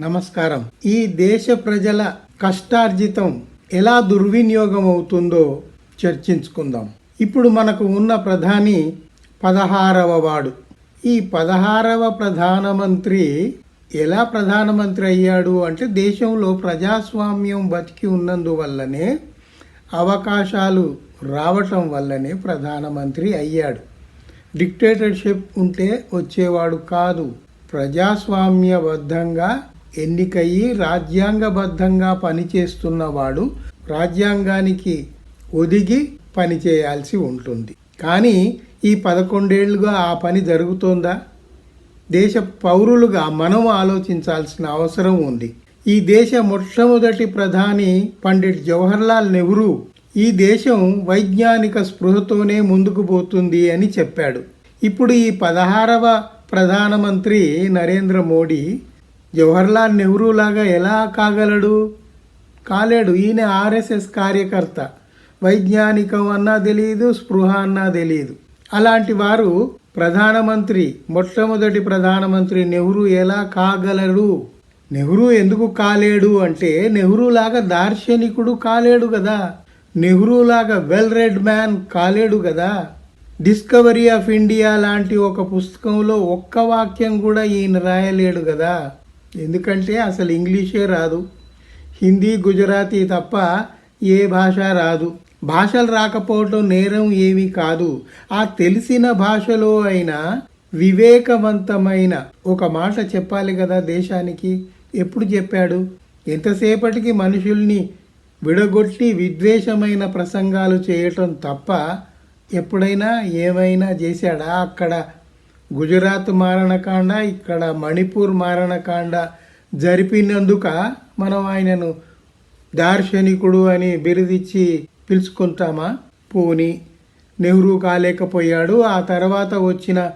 నమస్కారం. ఈ దేశ ప్రజల కష్టార్జితం ఎలా దుర్వినియోగం అవుతుందో చర్చించుకుందాం. ఇప్పుడు మనకు ఉన్న ప్రధాని పదహారవ వాడు. ఈ పదహారవ ప్రధానమంత్రి ఎలా ప్రధానమంత్రి అయ్యాడు అంటే దేశంలో ప్రజాస్వామ్యం బతికి ఉన్నందువల్లనే అవకాశాలు రావటం వల్లనే ప్రధానమంత్రి అయ్యాడు. డిక్టేటర్షిప్ ఉంటే వచ్చేవాడు కాదు. ప్రజాస్వామ్యబద్ధంగా ఎన్నికయ్యి రాజ్యాంగబద్ధంగా పనిచేస్తున్నవాడు రాజ్యాంగానికి ఒదిగి పనిచేయాల్సి ఉంటుంది. కానీ ఈ పదకొండేళ్ళుగా ఆ పని జరుగుతోందా? దేశ పౌరులుగా మనం ఆలోచించాల్సిన అవసరం ఉంది. ఈ దేశ మొట్టమొదటి ప్రధాని పండిట్ జవహర్లాల్ నెహ్రూ ఈ దేశం వైజ్ఞానిక స్పృహతోనే ముందుకు పోతుంది అని చెప్పాడు. ఇప్పుడు ఈ పదహారవ ప్రధానమంత్రి నరేంద్ర మోడీ జవహర్లాల్ నెహ్రూ లాగా ఎలా కాగలడు? కాలేడు. ఈయన ఆర్ఎస్ఎస్ కార్యకర్త. వైజ్ఞానికం అన్నా తెలియదు స్పృహ అన్నా తెలియదు అలాంటి వారు ప్రధానమంత్రి మొట్టమొదటి ప్రధానమంత్రి నెహ్రూ ఎలా కాగలడు? నెహ్రూ ఎందుకు కాలేడు అంటే నెహ్రూ లాగా దార్శనికుడు కాలేడు కదా నెహ్రూలాగా వెల్ రెడ్ మ్యాన్ కాలేడు కదా డిస్కవరీ ఆఫ్ ఇండియా లాంటి ఒక పుస్తకంలో ఒక్క వాక్యం కూడా ఈయన రాయలేడు కదా ఎందుకంటే అసలు ఇంగ్లీషే రాదు. హిందీ గుజరాతీ తప్ప ఏ భాష రాదు. భాషలు రాకపోవటం నేరం ఏమీ కాదు. ఆ తెలిసిన భాషలో అయినా వివేకవంతమైన ఒక మాట చెప్పాలి కదా దేశానికి. ఎప్పుడు చెప్పాడు? ఎంతసేపటికి మనుషుల్ని విడగొట్టి విద్వేషమైన ప్రసంగాలు చేయటం తప్ప ఎప్పుడైనా ఏమైనా చేశాడా? అక్కడ గుజరాత్ మారణకాండ ఇక్కడ మణిపూర్ మారణకాండ జరిపినందుక మనం ఆయనను దార్శనికుడు అని బిరుదిచ్చి పిలుచుకుంటామా? పోని నెహ్రూ కాలేకపోయాడు. ఆ తర్వాత వచ్చిన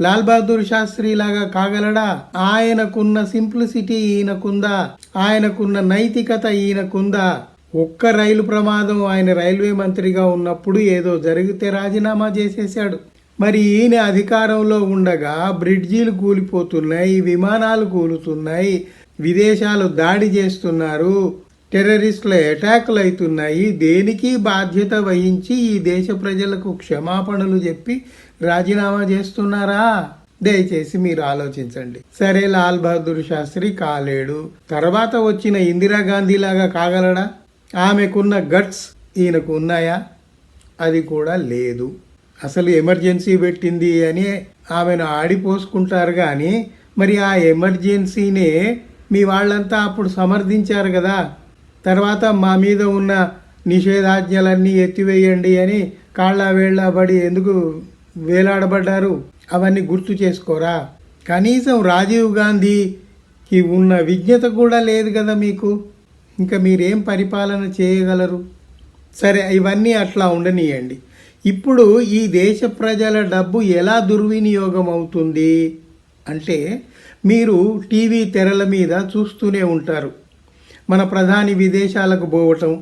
లాల్ బహదూర్ శాస్త్రి లాగా కాగలడా? ఆయనకున్న సింప్లిసిటీ ఈయనకుందా? ఆయనకున్న నైతికత ఈయనకుందా? ఒక్క రైలు ప్రమాదం ఆయన రైల్వే మంత్రిగా ఉన్నప్పుడు ఏదో జరిగితే రాజీనామా చేసేశాడు. మరి ఈయన అధికారంలో ఉండగా బ్రిడ్జీలు కూలిపోతున్నాయి విమానాలు కూలుతున్నాయి విదేశాలు దాడి చేస్తున్నారు టెర్రరిస్టుల అటాకులు అవుతున్నాయి. దేనికి బాధ్యత వహించి ఈ దేశ ప్రజలకు క్షమాపణలు చెప్పి రాజీనామా చేస్తున్నారా? దయచేసి మీరు ఆలోచించండి. సరే లాల్ బహదూర్ శాస్త్రి కాలేడు. తర్వాత వచ్చిన ఇందిరాగాంధీ లాగా కాగలడా? ఆమెకున్న గట్స్ ఈయనకు ఉన్నాయా? అది కూడా లేదు. అసలు ఎమర్జెన్సీ పెట్టింది అని ఆమెను ఆడిపోసుకుంటారు కానీ మరి ఆ ఎమర్జెన్సీనే మీ వాళ్ళంతా అప్పుడు సమర్థించారు కదా. తర్వాత మా మీద ఉన్న నిషేధాజ్ఞలన్నీ ఎత్తివేయండి అని కాళ్ళ వేళ్ళ పడి ఎందుకు వేలాడబడ్డారు? అవన్నీ గుర్తు చేసుకోరా? కనీసం రాజీవ్ గాంధీకి ఉన్న విజ్ఞత కూడా లేదు కదా మీకు. ఇంకా మీరేం పరిపాలన చేయగలరు? సరే ఇవన్నీ అట్లా ఉండనియండి. ఇప్పుడు ఈ దేశ ప్రజల డబ్బు ఎలా దుర్వినియోగం అవుతుంది అంటే మీరు టీవీ తెరల మీద చూస్తూనే ఉంటారు. మన ప్రధాని విదేశాలకు పోవటం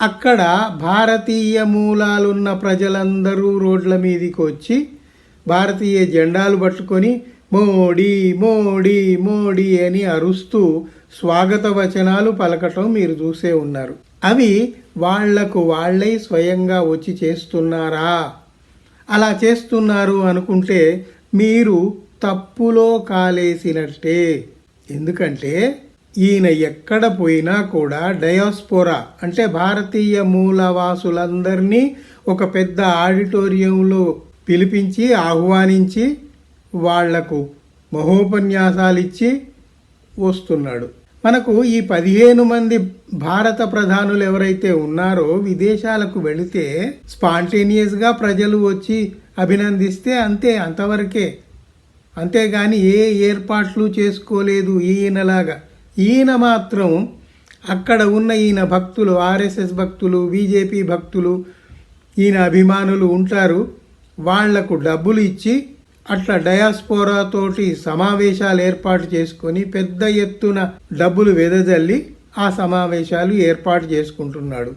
అక్కడ భారతీయ మూలాలున్న ప్రజలందరూ రోడ్ల మీదకి వచ్చి భారతీయ జెండాలు పట్టుకొని మోడీ మోడీ మోడీ అని అరుస్తూ స్వాగత వచనాలు పలకటం మీరు చూసే ఉన్నారు. అవి వాళ్ళకు వాళ్ళే స్వయంగా వచ్చి చేస్తున్నారా? అలా చేస్తున్నారు అనుకుంటే మీరు తప్పులో కాలేసినట్టే. ఎందుకంటే ఈయన ఎక్కడ పోయినా కూడా డయాస్పోరా అంటే భారతీయ మూలవాసులందరినీ ఒక పెద్ద ఆడిటోరియంలో పిలిపించి ఆహ్వానించి వాళ్ళకు మహోపన్యాసాలిచ్చి వస్తున్నాడు. మనకు ఈ పదిహేను మంది భారత ప్రధానులు ఎవరైతే ఉన్నారో విదేశాలకు వెళితే స్పాంటేనియస్గా ప్రజలు వచ్చి అభినందిస్తే అంతే అంతవరకే. అంతేగాని ఏ ఏర్పాట్లు చేసుకోలేదు ఈయనలాగా. ఈయన మాత్రం అక్కడ ఉన్న ఈయన భక్తులు ఆర్ఎస్ఎస్ భక్తులు బీజేపీ భక్తులు ఈయన అభిమానులు ఉంటారు. వాళ్ళకు డబ్బులు ఇచ్చి అట్లా డయాస్పోరా తోటి సమావేశాలు ఏర్పాటు చేసుకొని పెద్ద ఎత్తున డబ్బులు వెదజల్లి ఆ సమావేశాలు ఏర్పాటు చేసుకుంటున్నాడు.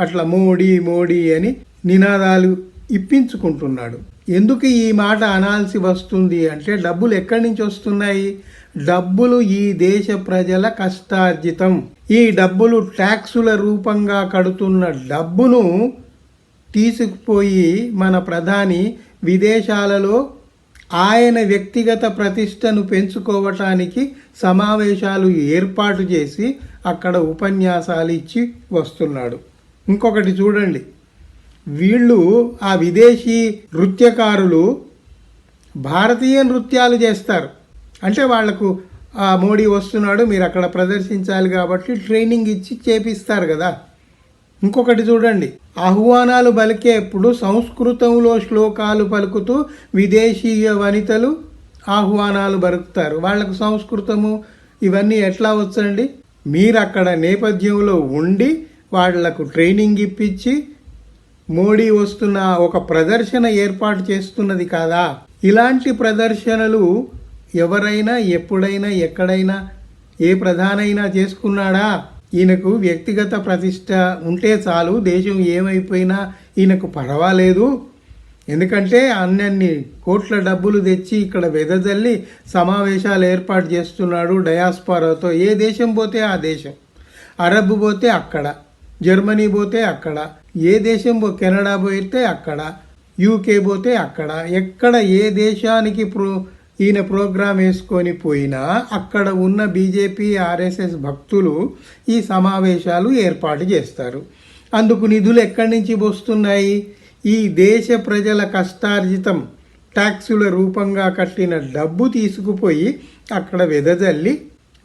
అట్లా మోడీ మోడీ అని నినాదాలు ఇప్పించుకుంటున్నాడు. ఎందుకు ఈ మాట అనాల్సి వస్తుంది అంటే డబ్బులు ఎక్కడి నుంచి వస్తున్నాయి? డబ్బులు ఈ దేశ ప్రజల కష్టార్జితం. ఈ డబ్బులు ట్యాక్సుల రూపంగా కడుతున్న డబ్బును తీసుకుపోయి మన ప్రధాని విదేశాలలో ఆయన వ్యక్తిగత ప్రతిష్టను పెంచుకోవటానికి సమావేశాలు ఏర్పాటు చేసి అక్కడ ఉపన్యాసాలు ఇచ్చి వస్తున్నాడు. ఇంకొకటి చూడండి. వీళ్ళు ఆ విదేశీ నృత్యకారులు భారతీయ నృత్యాలు చేస్తారు. అంటే వాళ్ళకు ఆ మోడీ వస్తున్నాడు మీరు అక్కడ ప్రదర్శించాలి కాబట్టి ట్రైనింగ్ ఇచ్చి చేపిస్తారు కదా. ఇంకొకటి చూడండి. ఆహ్వానాలు పలికేప్పుడు సంస్కృతంలో శ్లోకాలు పలుకుతూ విదేశీయ వనితలు ఆహ్వానాలు పలుకుతారు. వాళ్ళకు సంస్కృతము ఇవన్నీ ఎట్లా వచ్చండి? మీరు అక్కడ నేపథ్యంలో ఉండి వాళ్ళకు ట్రైనింగ్ ఇప్పించి మోడీ వస్తున్న ఒక ప్రదర్శన ఏర్పాటు చేస్తున్నది కాదా? ఇలాంటి ప్రదర్శనలు ఎవరైనా ఎప్పుడైనా ఎక్కడైనా ఏ ప్రధానైనా చేసుకున్నాడా? ఈయనకు వ్యక్తిగత ప్రతిష్ట ఉంటే చాలు దేశం ఏమైపోయినా ఈయనకు పర్వాలేదు. ఎందుకంటే అన్నన్ని కోట్ల డబ్బులు తెచ్చి ఇక్కడ వెదజల్లి సమావేశాలు ఏర్పాటు చేస్తున్నాడు డయాస్పారాతో. ఏ దేశం పోతే ఆ దేశం. అరబ్ పోతే అక్కడ. జర్మనీ పోతే అక్కడ. ఏ దేశం పో కెనడా పోతే అక్కడ. యూకే పోతే అక్కడ. ఎక్కడ ఏ దేశానికి ప్రో ఈయన ప్రోగ్రాం వేసుకొని పోయినా అక్కడ ఉన్న బీజేపీ ఆర్ఎస్ఎస్ భక్తులు ఈ సమావేశాలు ఏర్పాటు చేస్తారు. అందుకు నిధులు ఎక్కడి నుంచి వస్తున్నాయి? ఈ దేశ ప్రజల కష్టార్జితం ట్యాక్సుల రూపంగా కట్టిన డబ్బు తీసుకుపోయి అక్కడ వెదజల్లి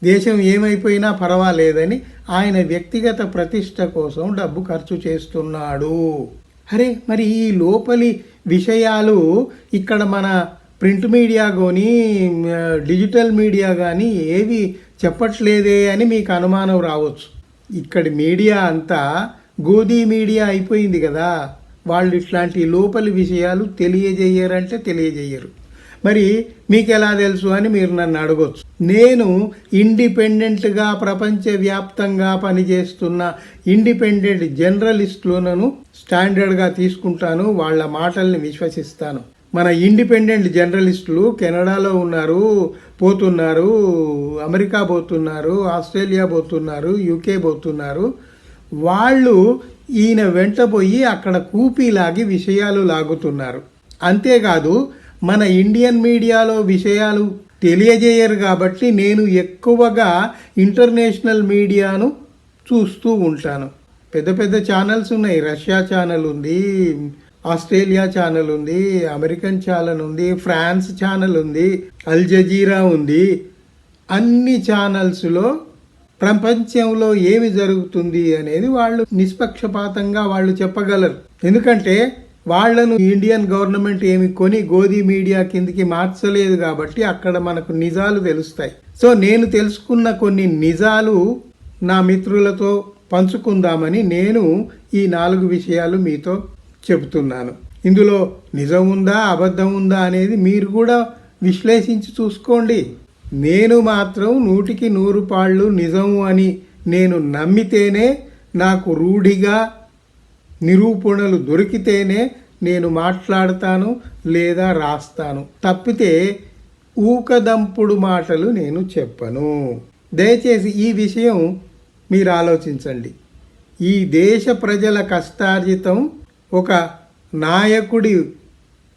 దేశం ఏమైపోయినా పర్వాలేదని ఆయన వ్యక్తిగత ప్రతిష్ట కోసం డబ్బు ఖర్చు చేస్తున్నాడు. అరే మరి ఈ లోపలి విషయాలు ఇక్కడ మన ప్రింట్ మీడియా కానీ డిజిటల్ మీడియా కానీ ఏవి చెప్పట్లేదే అని మీకు అనుమానం రావచ్చు. ఇక్కడి మీడియా అంతా గోధీ మీడియా అయిపోయింది కదా. వాళ్ళు ఇట్లాంటి లోపలి విషయాలు తెలియజేయరంటే తెలియజేయరు. మరి మీకు ఎలా తెలుసు అని మీరు నన్ను అడగొచ్చు. నేను ఇండిపెండెంట్గా ప్రపంచవ్యాప్తంగా పనిచేస్తున్న ఇండిపెండెంట్ జర్నలిస్టులను స్టాండర్డ్గా తీసుకుంటాను వాళ్ళ మాటల్ని విశ్వసిస్తాను. మన ఇండిపెండెంట్ జర్నలిస్టులు కెనడాలో ఉన్నారు పోతున్నారు అమెరికా పోతున్నారు ఆస్ట్రేలియా పోతున్నారు యూకే పోతున్నారు. వాళ్ళు ఈయన వెంట పోయి అక్కడ కూపీలాగి విషయాలు లాగుతున్నారు. అంతేకాదు మన ఇండియన్ మీడియాలో విషయాలు తెలియజేయరు కాబట్టి నేను ఎక్కువగా ఇంటర్నేషనల్ మీడియాను చూస్తూ ఉంటాను. పెద్ద పెద్ద ఛానల్స్ ఉన్నాయి. రష్యా ఛానల్ ఉంది ఆస్ట్రేలియా ఛానల్ ఉంది అమెరికన్ ఛానల్ ఉంది ఫ్రాన్స్ ఛానల్ ఉంది అల్ జజీరా ఉంది. అన్ని ఛానల్స్లో ప్రపంచంలో ఏమి జరుగుతుంది అనేది వాళ్ళు నిష్పక్షపాతంగా వాళ్ళు చెప్పగలరు. ఎందుకంటే వాళ్ళను ఇండియన్ గవర్నమెంట్ ఏమి కొని గోధి మీడియా కిందికి మార్చలేదు కాబట్టి అక్కడ మనకు నిజాలు తెలుస్తాయి. సో నేను తెలుసుకున్న కొన్ని నిజాలు నా మిత్రులతో పంచుకుందామని నేను ఈ నాలుగు విషయాలు మీతో చెబుతున్నాను. ఇందులో నిజం ఉందా అబద్ధం ఉందా అనేది మీరు కూడా విశ్లేషించి చూసుకోండి. నేను మాత్రం నూటికి నూరు పాళ్ళు నిజము అని నేను నమ్మితేనే నాకు రూఢిగా నిరూపణలు దొరికితేనే నేను మాట్లాడతాను లేదా రాస్తాను. తప్పితే ఊకదంపుడు మాటలు నేను చెప్పను. దయచేసి ఈ విషయం మీరు ఆలోచించండి. ఈ దేశ ప్రజల కష్టార్జితం ఒక నాయకుడి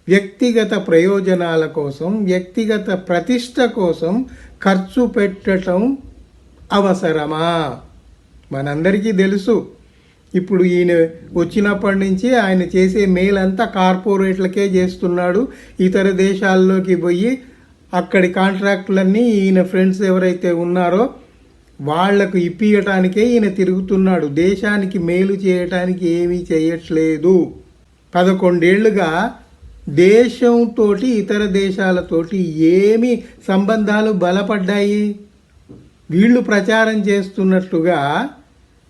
వ్యక్తిగత ప్రయోజనాల కోసం వ్యక్తిగత ప్రతిష్ట కోసం ఖర్చు పెట్టడం అవసరమా? మనందరికీ తెలుసు. ఇప్పుడు ఈయన వచ్చినప్పటి నుంచి ఆయన చేసే మేలంతా కార్పొరేట్లకే చేస్తున్నాడు. ఇతర దేశాల్లోకి పోయి అక్కడి కాంట్రాక్టులన్నీ ఈయన ఫ్రెండ్స్ ఎవరైతే ఉన్నారో వాళ్ళకు ఇప్పియటానికే ఈయన తిరుగుతున్నాడు. దేశానికి మేలు చేయటానికి ఏమీ చేయట్లేదు. పదకొండేళ్ళుగా దేశంతో ఇతర దేశాలతోటి ఏమి సంబంధాలు బలపడ్డాయి. వీళ్ళు ప్రచారం చేస్తున్నట్టుగా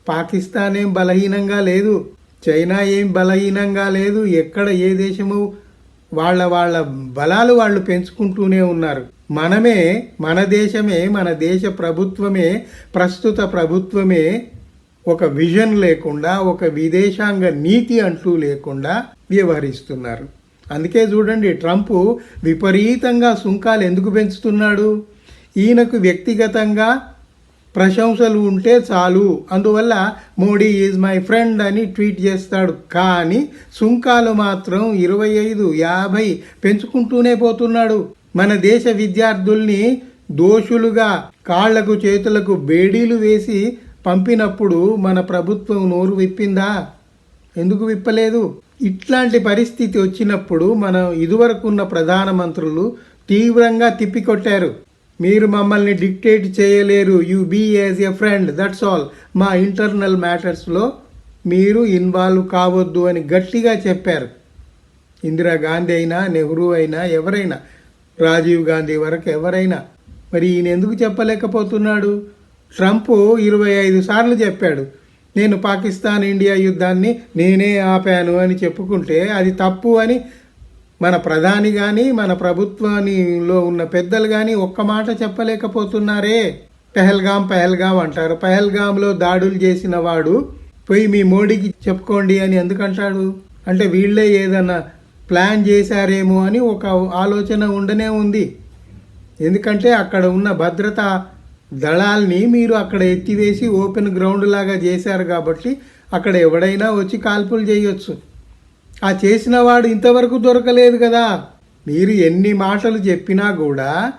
పాకిస్తాన్ ఏం బలహీనంగా లేదు. చైనా ఏం బలహీనంగా లేదు. ఎక్కడ ఏ దేశము వాళ్ళ వాళ్ళ బలాలు వాళ్ళు పెంచుకుంటూనే ఉన్నారు. మనమే మన దేశమే మన దేశ ప్రభుత్వమే ప్రస్తుత ప్రభుత్వమే ఒక విజన్ లేకుండా ఒక విదేశాంగ నీతి అంటూ లేకుండా వ్యవహరిస్తున్నారు. అందుకే చూడండి ట్రంప్ విపరీతంగా సుంకాలు ఎందుకు పెంచుతున్నాడు? ఈయనకు వ్యక్తిగతంగా ప్రశంసలు ఉంటే చాలు. అందువల్ల మోడీ ఈజ్ మై ఫ్రెండ్ అని ట్వీట్ చేస్తాడు. కానీ సుంకాలు మాత్రం ఇరవై ఐదు యాభై పెంచుకుంటూనే పోతున్నాడు. మన దేశ విద్యార్థుల్ని దోషులుగా కాళ్ళకు చేతులకు బేడీలు వేసి పంపినప్పుడు మన ప్రభుత్వం నోరు విప్పిందా? ఎందుకు విప్పలేదు? ఇట్లాంటి పరిస్థితి వచ్చినప్పుడు మనం ఇదివరకున్న ప్రధానమంత్రులు తీవ్రంగా తిప్పికొట్టారు. మీరు మమ్మల్ని డిక్టేట్ చేయలేరు. You be as a friend. That's all. మా ఇంటర్నల్ మ్యాటర్స్లో మీరు ఇన్వాల్వ్ కావద్దు అని గట్టిగా చెప్పారు. ఇందిరాగాంధీ అయినా నెహ్రూ అయినా ఎవరైనా రాజీవ్ గాంధీ వరకు ఎవరైనా. మరి ఈయన ఎందుకు చెప్పలేకపోతున్నాడు? ట్రంప్ ఇరవై ఐదు సార్లు చెప్పాడు నేను పాకిస్తాన్ ఇండియా యుద్ధాన్ని నేనే ఆపాను అని చెప్పుకుంటే అది తప్పు అని మన ప్రధాని కానీ మన ప్రభుత్వానిలో ఉన్న పెద్దలు కానీ ఒక్క మాట చెప్పలేకపోతున్నారే. పెహల్గాం పెహల్గాం అంటారు. పెహల్గాంలో దాడులు చేసిన వాడు పోయి మీ మోడీకి చెప్పుకోండి అని ఎందుకంటాడు అంటే వీళ్ళే ఏదన్నా ప్లాన్ చేశారేమో అని ఒక ఆలోచన ఉండనే ఉంది. ఎందుకంటే అక్కడ ఉన్న భద్రతా దళాల్ని మీరు అక్కడ ఎత్తివేసి ఓపెన్ గ్రౌండ్ లాగా చేశారు కాబట్టి అక్కడ ఎవడైనా వచ్చి కాల్పులు చేయొచ్చు. ఆ చేసిన వాడు ఇంతవరకు దొరకలేదు కదా. మీరు ఎన్ని మాటలు చెప్పినా కూడా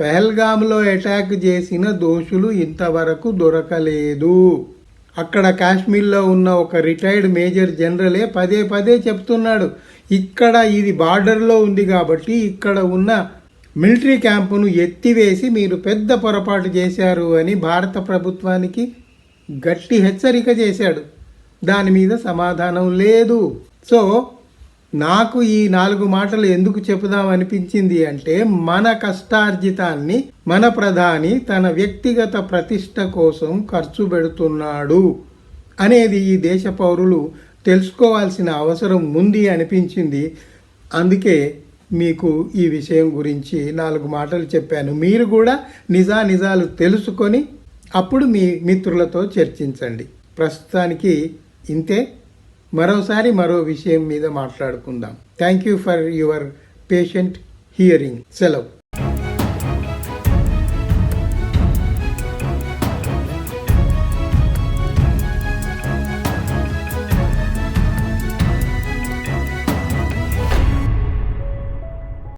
పెహల్గామ్లో అటాక్ చేసిన దోషులు ఇంతవరకు దొరకలేదు. అక్కడ కాశ్మీర్లో ఉన్న ఒక రిటైర్డ్ మేజర్ జనరలే పదే పదే చెప్తున్నాడు ఇక్కడ ఇది బార్డర్లో ఉంది కాబట్టి ఇక్కడ ఉన్న మిలిటరీ క్యాంపును ఎత్తివేసి మీరు పెద్ద పొరపాటు చేశారు అని భారత ప్రభుత్వానికి గట్టి హెచ్చరిక చేశాడు. దాని మీద సమాధానం లేదు. సో నాకు ఈ నాలుగు మాటలు ఎందుకు చెప్పుదాం అనిపించింది అంటే మన కష్టార్జితాన్ని మన ప్రధాని తన వ్యక్తిగత ప్రతిష్ట కోసం ఖర్చు పెడుతున్నాడు అనేది ఈ దేశ పౌరులు తెలుసుకోవాల్సిన అవసరం ఉంది అనిపించింది. అందుకే మీకు ఈ విషయం గురించి నాలుగు మాటలు చెప్పాను. మీరు కూడా నిజా నిజాలు తెలుసుకొని అప్పుడు మీ మిత్రులతో చర్చించండి. ప్రస్తుతానికి ఇంతే. మరోసారి మరో విషయం మీద మాట్లాడుకుందాం. Thank you for your patient hearing సెలవు.